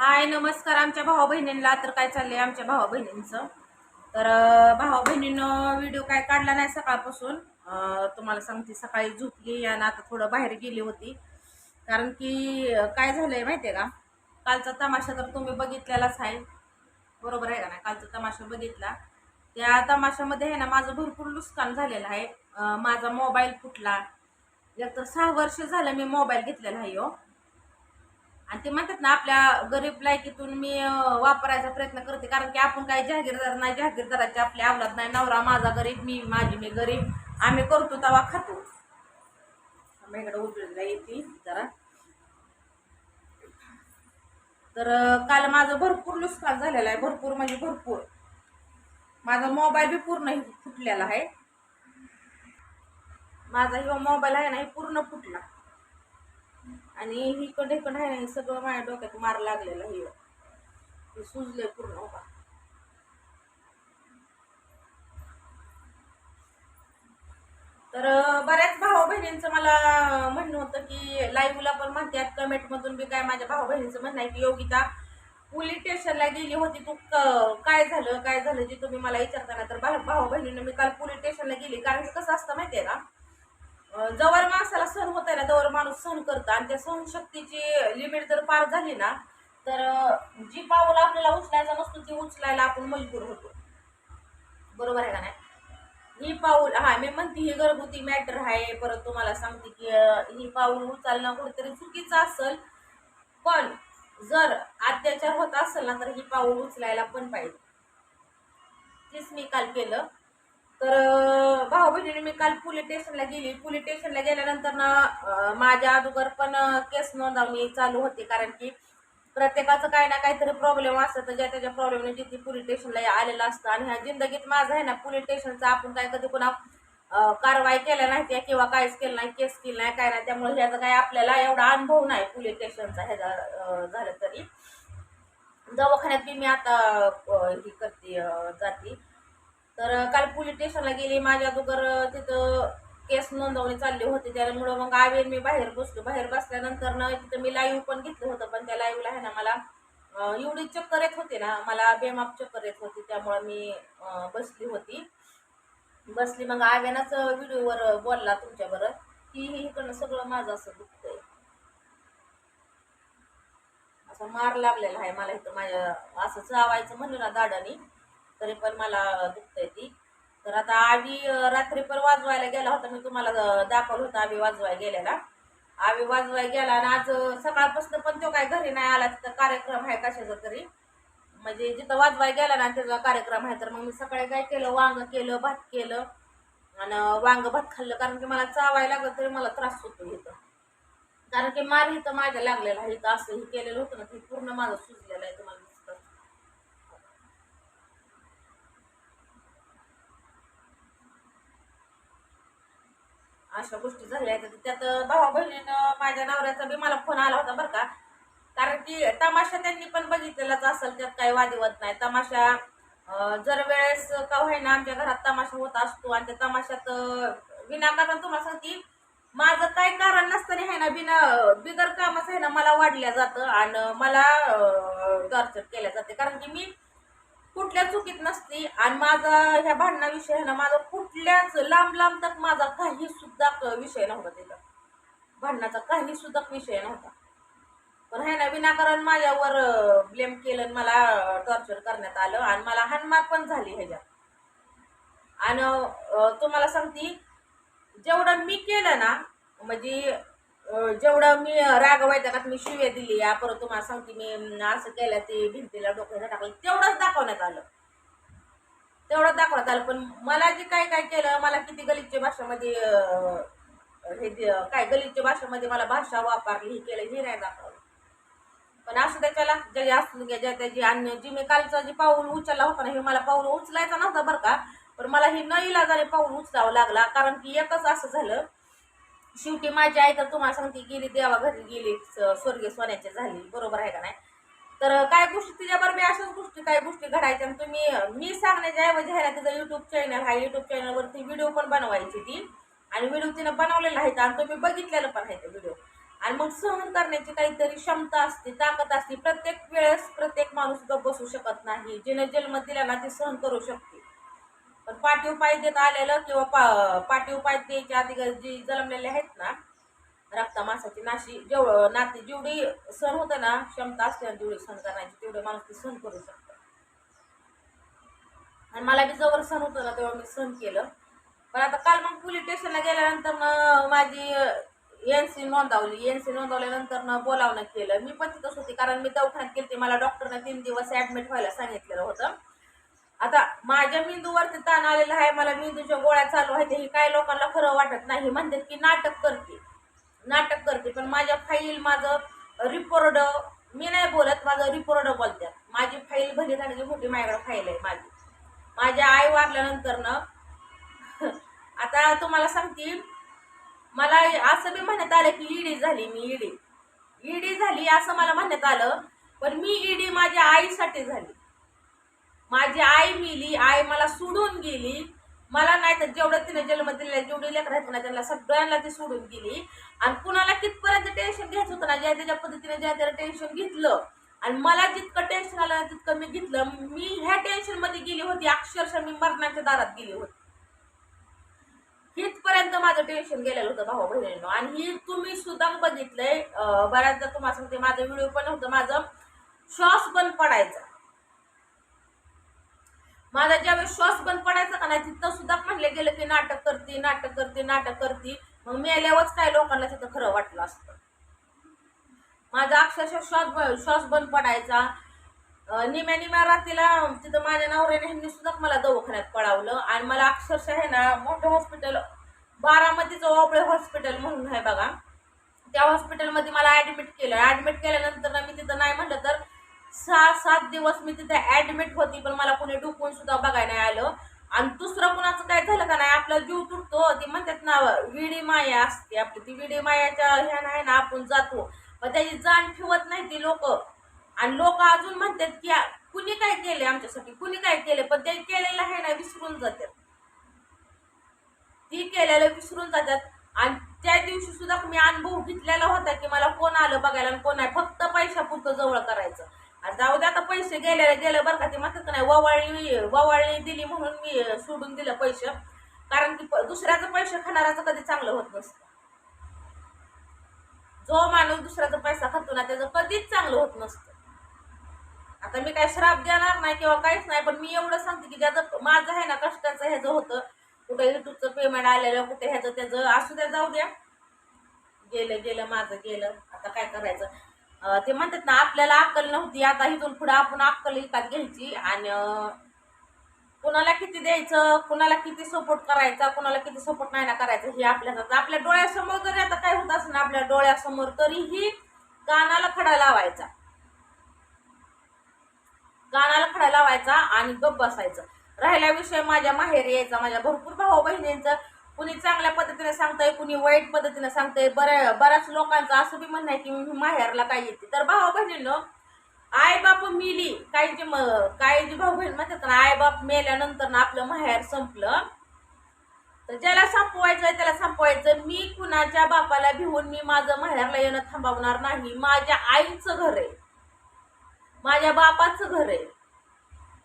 हाय नमस्कार आमच्या भाऊ बहिणींना तर काय चाललंय आमच्या भाऊ बहिणींचं तर भाऊ बहिणीनं व्हिडिओ काय काढला नाही सकाळपासून. तुम्हाला सांगते सकाळी झोपली आणि आता थोडं बाहेर गेली होती. कारण की काय झालंय माहितीये का? कालचा तमाशा तर तुम्ही बघितलेलाच आहे. बरोबर आहे का नाही? कालचा तमाशा बघितला. त्या तमाशामध्ये आहे ना माझं भरपूर नुकसान झालेलं आहे. माझा मोबाईल फुटला. एकतर सहा वर्ष झालं मी मोबाईल घेतलेला आहे हो. आणि ते म्हणतात ना आपल्या गरीब लायकीतून मी वापरायचा प्रयत्न करते. कारण की आपण काही जहागीरदार नाही जहागीरदाराचे आपले अवलाद नाही. नवरा माझा गरीब मी माझी मी गरीब. आम्ही करतो तवा खातो. इकडे उजळीला येते जरा. तर काल माझं भरपूर नुकसान झालेलं आहे. भरपूर म्हणजे भरपूर. माझा मोबाईल बी पूर्ण फुटलेला आहे. माझा ह्यो मोबाईल आहे ना हे पूर्ण फुटला. आणि हिकडे पण आहे सगळं माझ्या डोक्यात मार लागलेला हे सुजलंय पूर्ण हो तर बऱ्याच भाऊ बहिणींचं मला म्हणणं होतं की लाईव्हला पण म्हणतात कमेंटमधून बी काय माझ्या भाऊ बहिणीचं म्हणणं आहे की योगिता पोलीस स्टेशनला गेली होती तू काय झालं काय झालं जे तुम्ही मला विचारताना तर भाऊ बहिणीनं मी काल पोलीस स्टेशनला गेली. कारण की कसं असतं माहितीये ना जवळ माणसाला सहन होत आहे ना जवळ माणूस सहन करतो. आणि त्या सहनशक्तीची लिमिट जर पार झाली ना तर जी पाऊल आपल्याला उचलायचा नसतो ती उचलायला आपण मजबूर होतो. बरोबर आहे का नाही? ही पाऊल हा मी म्हणते ही घरगुती मॅटर आहे. परत तुम्हाला सांगते की ही पाऊल उचलणं कुठेतरी चुकीचं असेल. पण जर अत्याचार होत असेल ना तर ही पाऊल उचलायला पण पाहिजे. तेच मी काल केलं. तर भाऊ बहिणीने मी काल पोलीस स्टेशनला गेली. पोलीस स्टेशनला गेल्यानंतर ना माझ्या अगोदर पण केस नोंदवणी चालू होती. कारण की प्रत्येकाचं काही ना काहीतरी प्रॉब्लेम असतं. तर ज्या त्याच्या प्रॉब्लेमने जिथे पोलीस स्टेशनला आलेलं असतं. आणि ह्या जिंदगीत माझं आहे ना पोलीस स्टेशनचा आपण काय कधी पुन्हा कारवाई केल्या नाही त्या किंवा काहीच केलं नाही केस केली नाही काय नाही. त्यामुळे ह्याचा काही आपल्याला एवढा अनुभव नाही पोलीस स्टेशनचा ह्याचा झालं तरी. दवाखान्यात बी मी आता ही करते जाते. तर काल पोलीस स्टेशनला गेली. माझ्या अगोदर तिथं केस नोंदवणी चालले होते. त्यामुळं मग आवेन मी बाहेर बसलो. बाहेर बसल्यानंतर ना तिथं मी लाईव्ह पण घेतलं होतं पण त्या लाईव्हला आहे ना मला एवढी चक्कर येत होती ना मला बेमाप चक्कर येत होती. त्यामुळं मी बसली होती. बसली मग आव्यानाच व्हिडिओवर बोलला तुमच्याबरोबर की हे इकडनं सगळं माझं असं दुखतंय. असा मार लागलेला आहे मला इथं माझ्या असं चावायचं म्हणलं ना दाडानी तरी पण मला दुखतंय ती. तर आता आवी रात्री पण वाजवायला गेला होता मी तुम्हाला दाखवलं होतं आवी वाजवाय गेलेला आवी वाजवाय गेला आणि आज सकाळपासून पण तो काय घरी नाही आला तिथं कार्यक्रम आहे कशाचा तरी. म्हणजे जिथं वाजवाय गेला ना त्याचा कार्यक्रम आहे तर मग मी सकाळी काय केलं वांग केलं भात केलं आणि वांग भात खाल्लं. कारण की मला चावायला लागलं तरी मला त्रास होतो इथं. कारण की मार इथं माझ्या लागलेला आहे इथं असं हे केलेलं होतं ना ते पूर्ण माझं सुजलेलं आहे तुम्हाला अशा गोष्टी झाल्या आहेत. त्यात भावा बहिणीनं माझ्या नवऱ्याचा बी मला फोन आला होता बरं का. कारण की तमाशा त्यांनी पण बघितलेलाच असेल त्यात काही वादिवत नाही. तमाशा जर वेळेस का होईना आमच्या घरात तमाशा होत असतो आणि त्या तमाशात विनाकारण तुम्हाला सांगते माझं काय कारण नसताना आहे ना बिना बिगर कामाचं आहे ना मला वाढल्या जातं आणि मला टॉर्चर केल्या जाते. कारण की मी कुठल्या चुकीत नसती. आणि माझा ह्या भांडणाविषयी आहे ना माझा कुठल्याच लांब लांब तक माझा काही सुद्धा विषय नव्हता तिथं. भांडणाचा काही सुद्धा विषय नव्हता. पण आहे ना विनाकारण माझ्यावर ब्लेम केलं आणि मला टॉर्चर करण्यात आलं आणि मला हानमार पण झाली ह्याच्यात. आणि तुम्हाला सांगते जेवढं मी केलं ना म्हणजे जेवढं मी राग का मी शिव्या दिली. या परत तुम्हाला सांगते मी असं केलं ते भिंतीला डोक्याला टाकलं. तेवढंच दाखवण्यात आलं. तेवढंच दाखवण्यात आलं. पण मला जे काय काय केलं मला किती गलितच्या भाषेमध्ये हे काय गलितच्या भाषेमध्ये मला भाषा वापरली हे केलं हे नाही दाखवलं. पण असं त्याच्याला ज्याला असून घ्या ज्या त्याची आणि जी मी कालचा जे पाऊल उचलला होता ना हे मला पाऊल उचलायचा नव्हता बरं का. पण मला ही न इलाजाने पाऊल उचलावं लागला. कारण की एकच असं झालं शेवटी माझी आई तर तुम्हाला सांगते गेली देवा घरी गेली स्वर्गीय सोन्याची झाली. बरोबर आहे का नाही? तर काय गोष्टी तिच्याबरोबर मी अशाच गोष्टी काही गोष्टी घडायच्या आणि तुम्ही मी सांगण्याच्या ऐवजी ह्याला तिचा तिचं युट्यूब चॅनल आहे. युट्यूब चॅनलवरती व्हिडिओ पण बनवायची ती. आणि व्हिडिओ तिनं बनवलेला आहे आणि तुम्ही बघितलेलं पण आहे ते व्हिडिओ आणि मग सहन करण्याची काहीतरी क्षमता असते ताकद असते. प्रत्येक वेळेस प्रत्येक माणूस बसू शकत नाही. जिने जन्म दिला ना ते सहन करू शकते. पण पाठीव पाय देत आलेलं किंवा पा पाठीव पाय द्यायच्या आधी जी जन्मलेले आहेत ना रक्ता मासाची नाशी जेव नाती जेवढी सण होते ना क्षमता असते आणि जेवढी सण करायची तेवढे माणूस ते सण करू शकतो आणि मला बी जवळ सण होतं ना तेव्हा मी सण केलं. पण आता काल मग पोलीस स्टेशनला गेल्यानंतर न माझी एन सी नोंदवली. एन सी नोंदवल्यानंतर न बोलावणं केलं. मी पण तिथंच होती कारण मी दवाखान्यात केली मला डॉक्टरने तीन दिवस ॲडमिट व्हायला सांगितलेलं होतं. आता माझ्या मेंदूवरती ताण आलेला आहे मला मेंदूच्या गोळ्या चालू आहेत हे काही लोकांना खरं वाटत नाही. म्हणतात की नाटक करते. नाटक करते. पण माझ्या फाईल माझं रिपोर्ट मी नाही बोलत माझं रिपोर्ट बोलतात. माझी फाईल भली झाली मोठी माझ्याकडे फाईल आहे माझी. माझ्या आई वारल्यानंतर ना आता तुम्हाला सांगते मला असं बी म्हणण्यात आलं की ईडी झाली मी ईडी. ईडी झाली असं मला म्हणण्यात आलं पण मी ईडी माझ्या आईसाठी झाली. माझी आई मिली आई मला सोडून गेली. मला नाही तर जेवढं तिने जन्म दिलेला जेवढी लेकर आहेत ना त्यांना सगळ्यांना ती सोडून गेली. आणि कुणाला कितपर्यंत टेन्शन घ्यायचं होतं ना ज्या त्याच्या पद्धतीने ज्या त्याला टेन्शन घेतलं. आणि मला जितकं टेन्शन आलं ना तितकं मी घेतलं. मी ह्या टेन्शनमध्ये गेली होती अक्षरशः मी मरणाच्या दारात गेली होती. हितपर्यंत माझं टेन्शन गेलेलं होतं भाऊ बहिणीनं. आणि ही तुम्ही सुद्धा बघितलंय. बऱ्याचदा तुम्हाला सांगते माझं व्हिडिओ पण होतं माझं श्वास बंद पडायचा. माझा ज्यावेळेस श्वास बंद पडायचा का नाही तिथं सुद्धा म्हणले गेलं की नाटक करते नाटक करते नाटक करते. मग मेल्यावरच काय लोकांना तिथं खरं वाटलं असतं. माझा अक्षरशः श्वास श्वास बंद पडायचा. निम्या निम्या रात्रीला तिथं माझ्या नवऱ्याने ह्यांनी सुद्धा मला दवाखान्यात पळावलं. आणि मला अक्षरशः आहे ना मोठं हॉस्पिटल बारामतीचं ओबळे हॉस्पिटल म्हणून आहे बघा. त्या हॉस्पिटलमध्ये मला ॲडमिट केलं. ॲडमिट केल्यानंतर मी तिथं नाही म्हटलं तर सहा सात दिवस मी तिथे ॲडमिट होती पण मला कोणी डुकून सुद्धा बघायला आलं. आणि दुसरं कुणाचं काय झालं का नाही आपला जीव तुटतो. ती म्हणतात ना विडी माया असते. आपली ती विडी मायाच्या ह्या नाही ना आपण जातो. पण त्याची जाण ठेवत नाही ती लोक. आणि लोक अजून म्हणतात की कुणी काय केले आमच्यासाठी? कुणी काय केले पण ते केलेलं आहे ना विसरून जातात. ती केलेलं विसरून जातात. आणि त्या दिवशी सुद्धा मी अनुभव घेतलेला होता की मला कोण आलं बघायला आणि कोण नाही. फक्त पैशापुरतं जवळ करायचं. जाऊ दे आता पैसे गेलेले गेले बरं का. ते म्हणतात का नाही ववाळली ववाळणी दिली म्हणून मी सोडून दिलं पैसे. कारण की दुसऱ्याचं पैसे खाणाऱ्याचं कधी चांगलं होत नसतं. जो माणूस दुसऱ्याचा पैसा खातो ना त्याचं कधीच चांगलं होत नसतं. आता मी काय श्राप देणार नाही किंवा काहीच नाही पण मी एवढं सांगते की ज्याचं माझं आहे ना कष्टाचं ह्याचं होतं. कुठे युट्यूबचं पेमेंट आलेलं कुठे ह्याचं त्याचं असू द्या जाऊ द्या. गेलं गेलं माझं गेलं. आता काय करायचं? ते म्हणतात ना आपल्याला अक्कल नव्हती. आता इथून पुढे आपण अक्कल विकत घ्यायची आणि कुणाला किती द्यायचं कुणाला किती सपोर्ट करायचा कुणाला किती सपोर्ट नाही ना करायचं हे आपल्या आपल्या डोळ्यासमोर जरी आता काय होत असं ना आपल्या डोळ्यासमोर तरीही कानाला खडा लावायचा. कानाला खडा लावायचा आणि गप्प बसायचं. राहिला विषय माझ्या माहेर यायचा माझ्या भरपूर भाऊ बहिणींचं कुणी चांगल्या पद्धतीने सांगतंय कुणी वाईट पद्धतीने सांगतंय. बऱ्या बऱ्याच लोकांचं असं बी म्हणणं आहे की मी माहेरला काय येते. तर भाऊ बहिणीनं आई बाप मिली. काही जे म- काही जी भाऊ बहीण म्हणतात ना आई बाप मेल्यानंतर ना आपलं माहेर संपलं. तर ज्याला संपवायचं त्याला संपवायचं. मी कुणाच्या बापाला भिवून मी माझं माहेरला येणं थांबवणार नाही. माझ्या आईचं घर आहे. माझ्या बापाचं घर आहे.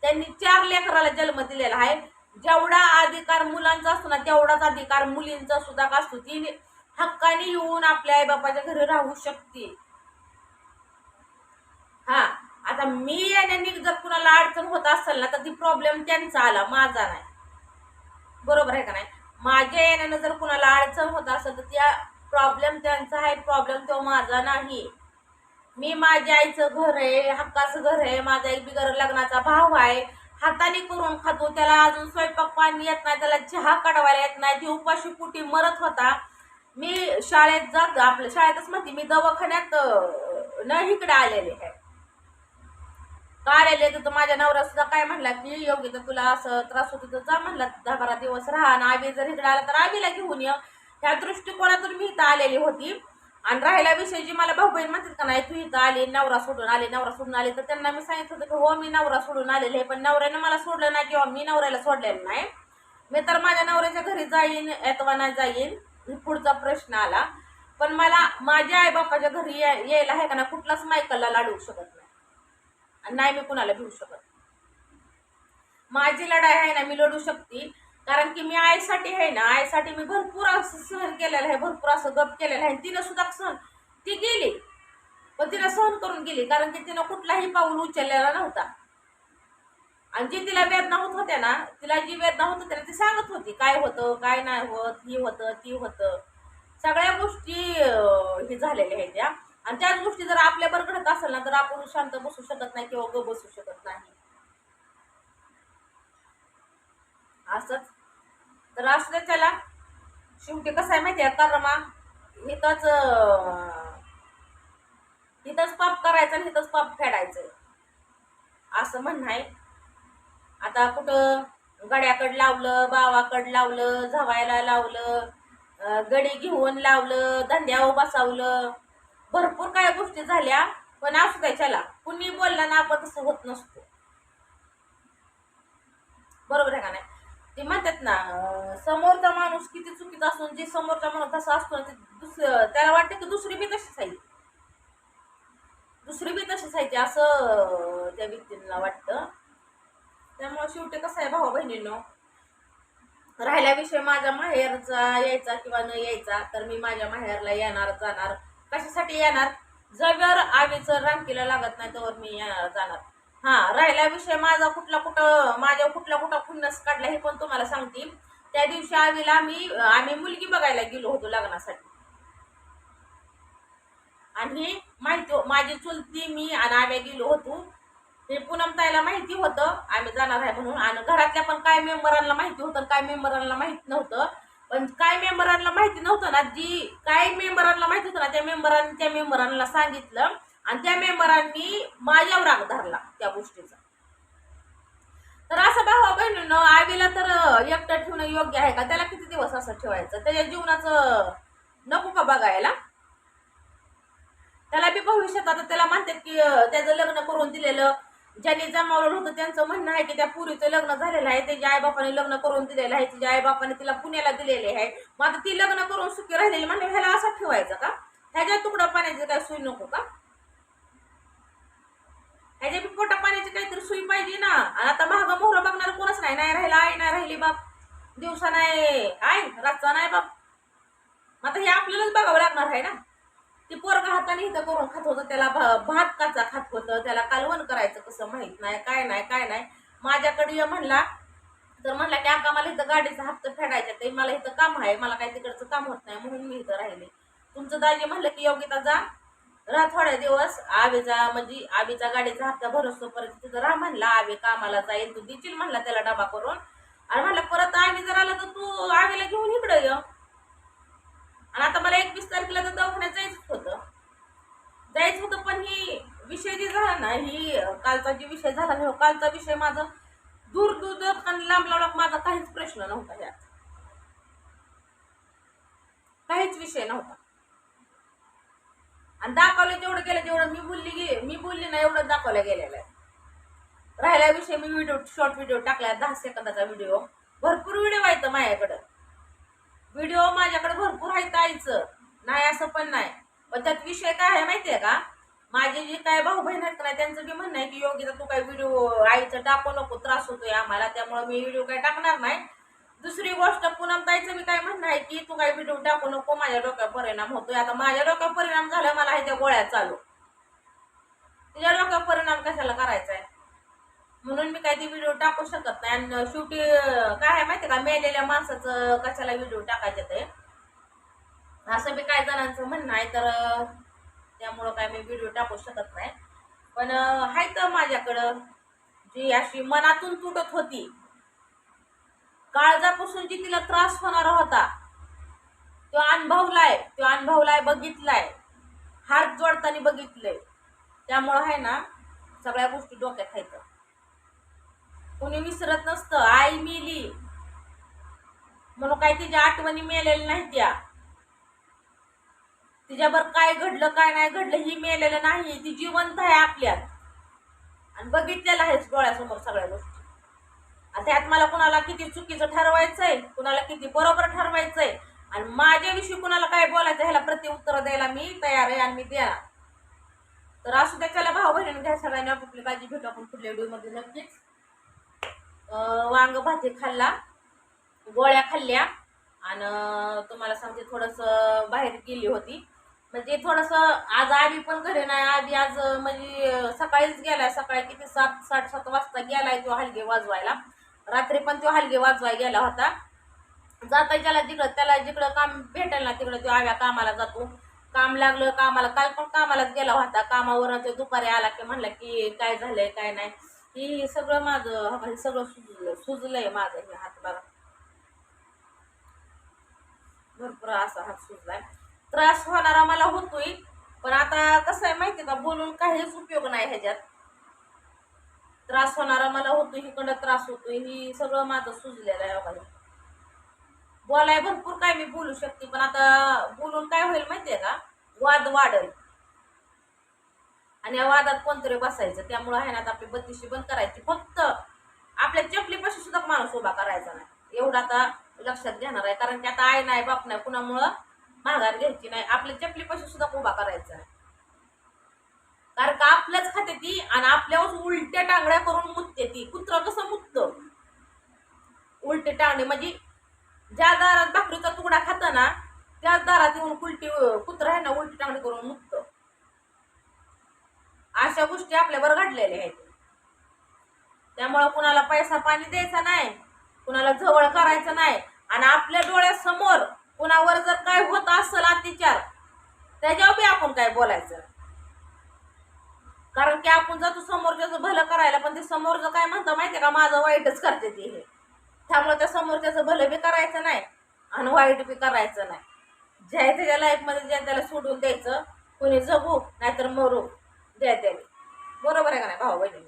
त्यांनी चार लेकराला जन्म दिलेला आहे. जेवढा अधिकार मुलांचा असतो ना तेवढाच अधिकार मुलींचा सुद्धा असतो. ती हक्काने येऊन आपल्या आई बापाच्या घरी राहू शकते. हा आता मी येण्याने जर कुणाला अडचण होत असेल ना तर ती प्रॉब्लेम त्यांचा आला माझा नाही. बरोबर आहे का नाही? माझ्या येण्यानं जर कुणाला अडचण होत असेल तर त्या प्रॉब्लेम त्यांचा आहे प्रॉब्लेम तो माझा नाही. मी माझ्या आईचं घर आहे हक्काचं घर आहे माझा एक बिगर लग्नाचा भाव आहे हाताने करून खातो. त्याला अजून स्वयंपाक पाणी येत नाही. त्याला चहा काढवायला येत नाही. ती उपाशी पोटी मरत होता. मी शाळेत जात आपल्या शाळेतच म्हणते मी दवाखान्यात न इकडे आलेले. आहे का आलेले तर माझ्या नवरा सुद्धा काय म्हणला की योग्य तर तुला असं त्रास होतो तर जा म्हणला. दहा बारा दिवस राहा आणि आम्ही जर इकडे आला तर आम्हीला घेऊन ये. ह्या दृष्टिकोनातून मी इथं आलेली होती. आणि राहिला विषय जी मला भाऊ बहीण म्हणतात का नाही तू इथं आली नवरा सोडून आले नवरा सोडून आले तर त्यांना मी सांगितलं होतं की हो मी नवरा सोडून आलेले आहे पण नवऱ्यानं मला सोडलं नाही किंवा मी नवऱ्याला सोडलेलं नाही. मी तर माझ्या नवऱ्याच्या घरी जाईन अथवा नाही जाईन पुढचा प्रश्न आला. पण मला माझ्या आईबापाच्या घरी यायला आहे का ना कुठलाच मायकलला लाडू शकत नाही. आणि नाही मी कुणाला भिवू शकत. माझी लढाई आहे ना मी लढू शकते. कारण की मी आईसाठी आहे ना आईसाठी मी भरपूर असं सहन केलेलं आहे भरपूर असं गप केलेलं आहे. तिनं सुद्धा सहन ती गेली. पण तिला सहन करून गेली कारण की तिनं कुठलाही पाऊल उचललेला नव्हता. आणि जी तिला वेदना होत होत्या ना तिला जी वेदना होत होत्या ती सांगत होती काय होतं काय नाही होत ही होतं ती होतं. सगळ्या गोष्टी हे झालेल्या आहेत त्या आणि त्याच गोष्टी जर आपल्या बरगडत घडत असेल ना तर आपण शांत बसू शकत नाही किंवा ग बसू शकत नाही. असंच. तर असलं त्याला. शेवटी कसं आहे माहिती आहे कर्मा हिथंच हिथंच पाप करायचं आणि हिथंच पाप फेडायचं असं म्हणणं आहे. आता कुठं गड्याकडं लावलं बावाकडं लावलं झवायला लावलं गडी घेऊन लावलं धंद्यावर बसावलं. भरपूर काय गोष्टी झाल्या पण असू त्याच्याला चला. कुणी बोलला ना आपण तसं होत नसतो. बरोबर आहे का नाही? ते म्हणतात ना समोरचा माणूस किती चुकीचा असून जे समोरचा माणूस तसा असतो ना ते दुसरं त्याला वाटतं की दुसरी बी तशीच आहे. दुसरी बी तशीच आहे ते असं त्या व्यक्तींना वाटतं. त्यामुळे शेवटी कसं आहे भाऊ बहिणींनो राहिला विषय माझ्या माहेरचा यायचा किंवा न यायचा तर मी माझ्या माहेरला येणार जाणार. कशासाठी येणार? जर आवेचं रांकीला लागत नाही तर मी येणार जाणार. हा राहिला विषय माझा कुठला कुठं माझ्या कुठला कुठं खुन्नस काढला हे पण तुम्हाला सांगतील. त्या दिवशी आवीला आम्ही आम्ही मुलगी बघायला गेलो होतो लग्नासाठी. आणि माहिती हो, माझी चुलती मी आणि आम्ही गेलो होतो. हे पूनम ताईला माहिती होतं आम्ही जाणार आहे म्हणून. आणि घरातल्या पण काय मेंबरांना माहिती होतं काय मेंबरांना माहीत नव्हतं. पण काय मेंबरांना माहिती नव्हतं ना जी काय मेंबरांना माहिती होतं ना त्या मेंबरांनी त्या मेंबरांना सांगितलं. आणि त्या मेंबरांनी माझ्यावर राग धरला त्या गोष्टीचा. तर असं भावा बहिणीनं आईला तर एकटं ठेवणं योग्य आहे का? त्याला किती दिवस असं ठेवायचं? त्याच्या जीवनाचं नको का बघायला? त्याला बी भविष्यात आता त्याला म्हणतात की त्याचं लग्न करून दिलेलं ज्यांनी जमावलं होतं त्यांचं म्हणणं आहे की त्या पुरीचं लग्न झालेलं आहे त्याच्या आईबापाने लग्न करून दिलेलं आहे तिच्या आईबापाने तिला पुण्याला दिलेले आहे. मग आता ती लग्न करून सुखी राहिलेली म्हणजे ह्याला असं ठेवायचं का? ह्याच्या तुकडा पाण्याची काय सोय नको का? ह्याच्या बी पोटा पाण्याची काहीतरी सोय पाहिजे ना. आणि आता महाग मोहरं बघणार कोणच नाही. नाही राहिला आई नाही राहिली बाप. दिवसा नाही. आय रातचा नाही बाप. मग आता हे आपल्यालाच बघावं लागणार आहे ना. ते पोरगा हाताने इथं करून खात होतं त्याला भा- भात काचा खात होतं त्याला कालवण करायचं कसं माहीत नाही काय नाही काय नाही. माझ्याकडे ये म्हणला तर म्हणला की आका मला इथं गाडीचा हप्ता फेडायचा ते मला इथं काम आहे मला काही तिकडचं काम होत नाही म्हणून मी इथं राहिले. तुमचं दाजी म्हणलं की योगिता जा राहा थोड्या दिवस आवीचा म्हणजे आवीचा गाडीचा हप्ता परत तिथं राहा म्हणला आवी कामाला जाईल तू देशील म्हणला त्याला डबा करून? आणि म्हणलं परत आवी जर आला तर तू आवीला घेऊन इकडं ये. आणि आता मला एकवीस तारखेला तर दवाखान्यात जायचंच होतं. जायचं होतं पण ही विषय जे झाला ना ही कालचा जे विषय झाला ना हो, कालचा विषय माझा दूर दूर दूर आणि लांब लांब माझा काहीच प्रश्न नव्हता यात. काहीच विषय नव्हता. आणि दाखवलं जेवढं गेलं तेवढं मी बोलली गे मी बोलली ना एवढं दाखवलं गेलेलं. आहे राहिला विषय मी व्हिडिओ शॉर्ट व्हिडिओ टाकला दहा सेकंदाचा व्हिडिओ भरपूर व्हिडिओ आहेत माझ्याकडं. व्हिडिओ माझ्याकडे भरपूर आहेत आईचं. नाही असं पण नाही. पण त्यात विषय काय आहे माहितीये का? माझे जे काय भाऊ बहीण आहेत का त्यांचं बी म्हणणं आहे की योगिता तू काय व्हिडिओ आईचं टाकू नको त्रास होतोय आम्हाला त्यामुळे मी व्हिडिओ काय टाकणार नाही. दुसरी गोष्ट ताईचं मी काय म्हणणं आहे की तू काही व्हिडिओ टाकू नको माझ्या डोक्यावर परिणाम होतोय. आता माझ्या डोक्यावर परिणाम झाला मला आहे त्या गोळ्या चालू. तुझ्या डोक्यावर परिणाम कशाला करायचा आहे म्हणून मी काही ती व्हिडिओ टाकू शकत नाही. आणि शेवटी काय आहे माहिती का मेलेल्या माणसाचं कशाला व्हिडिओ टाकायचे ते? असं बी काय जणांचं म्हणणं आहे तर त्यामुळं काय मी व्हिडिओ टाकू शकत नाही. पण आहे तर माझ्याकडं. जी अशी मनातून तुटत होती काळजापासून जी तिला त्रास होणार होता तो अनुभवलाय तो अनुभवलाय बघितलाय. हात जोडताना बघितलंय. त्यामुळं आहे ना सगळ्या गोष्टी डोक्यात आहेत. कोणी विसरत नसतं. आई मेली. म्हणून काय तिच्या आठवणी मेलेल्या नाही त्या तिच्यावर काय घडलं काय नाही घडलं ही मेलेलं नाही ती जिवंत आहे आपल्यात. आणि बघितलेलं आहेच डोळ्यासमोर सगळ्या गोष्टी. त्यात मला कुणाला किती चुकीचं ठरवायचंय कुणाला किती बरोबर ठरवायचंय आणि माझ्याविषयी कुणाला काय बोलायचं ह्याला प्रतिउत्तर द्यायला मी तयार आहे आणि मी देणार. तर असू द्या त्याला भाऊ बहिणी घ्या सगळ्यांनी आपापली भाजी भेटू आपण पुढल्या व्हिडिओमध्ये नक्कीच. वांग भाजी खाल्ला गोळ्या खाल्ल्या आणि तुम्हाला सांगते थोडंसं बाहेर गेली होती. म्हणजे थोडंसं आज आधी पण घरी नाही आधी आज म्हणजे सकाळीच गेलाय सकाळी किती सात साठ सात वाजता गेलाय तो हलगे वाजवायला. रात्री पण तो हलगे वाजवाय गेला होता. जाता ज्याला जिकडं त्याला जिकडं काम भेटेल ना तिकडं तो आव्या कामाला जातो. काम लागलं कामाला काल पण कामालाच गेला होता. कामावर तो दुपारी आला की म्हणला की काय झालंय काय नाही? ही सगळं माझं हे सगळं सुजलं सुजलंय माझं हे हात बघा. भरपूर असा हात सुजलाय. त्रास होणारा मला होतोय पण आता कसं आहे माहिती का? बोलून काहीच उपयोग नाही ह्याच्यात. त्रास होणारा मला होतो इकडं त्रास होतोय ही सगळं माझं सुजलेलं आहे बघा बोलाय भरपूर काय मी बोलू शकते पण आता बोलून काय होईल माहितीये का? वाद वाढेल. आणि या वादात कोणतरी बसायचं त्यामुळं आहे ना आता आपली बत्तीशी बंद करायची. फक्त आपल्या चपलीपाशी सुद्धा माणूस उभा करायचा नाही. एवढं आता लक्षात घेणार आहे कारण की आता आई नाही बाप नाही कुणामुळं माघार घ्यायची नाही. आपल्या चपलीपाशी सुद्धा उभा करायचा नाही कारण का आपल्याच खाते ती आणि आपल्यावर उलट्या टांगड्या करून मुतते ती. कुत्र कसं मुततं? उलटे टांगडे. म्हणजे ज्या दारात भाकरीचा तुकडा खाता ना त्याच दारात येऊन उलटी कुत्रा आहे ना उलटी टांगडी करून मुक्त अशा गोष्टी आपल्यावर घडलेल्या आहेत. त्यामुळं कुणाला पैसा पाणी द्यायचा नाही कुणाला जवळ करायचं नाही. आणि आपल्या डोळ्यासमोर कुणावर जर काय होत असेल अत्याचार त्याच्यावर बी आपण काय बोलायचं? कारण की आपण जातो समोरच्याचं भलं करायला पण ते समोरचं काय म्हणतं माहितीये का? माझं वाईटच करते ते हे. त्यामुळे त्या समोरच्याचं भलं बी करायचं नाही आणि वाईट बी करायचं नाही. ज्या त्याच्या लाईफमध्ये ज्या त्याला सोडून द्यायचं कोणी जगू नाहीतर मरू. द्या त्याने. बरोबर आहे का नाही भाऊ बहिणी